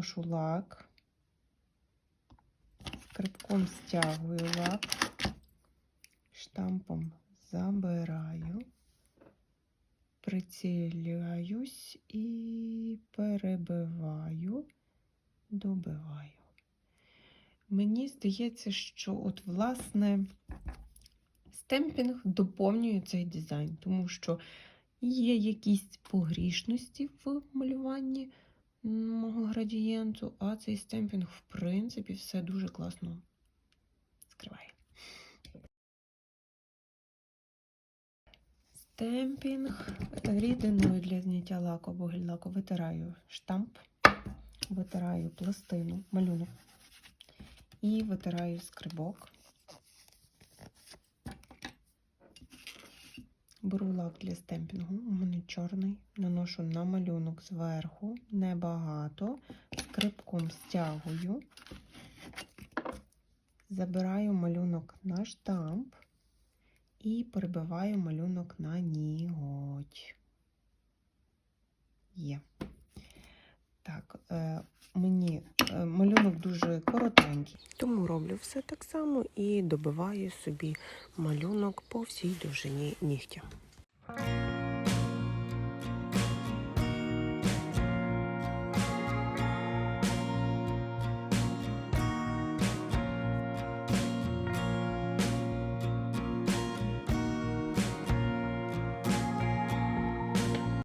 наношу лак, скрипком стягую лак, штампом забираю, приціляюсь і перебиваю, добиваю. Мені здається, що от, власне, стемпінг доповнює цей дизайн, тому що є якісь погрішності в малюванні мого градієнту, а цей стемпінг, в принципі, все дуже класно скриває. Стемпінг рідиною для зняття лаку або гель-лаку витираю штамп, витираю пластину, малюнок і витираю скрибок. Беру лак для стемпінгу, у мене чорний, наношу на малюнок зверху, небагато, скрипком стягую, забираю малюнок на штамп. І перебиваю малюнок на ніготь. Є. Так, е, мені е, малюнок дуже коротенький, тому роблю все так само і добиваю собі малюнок по всій довжині нігтя.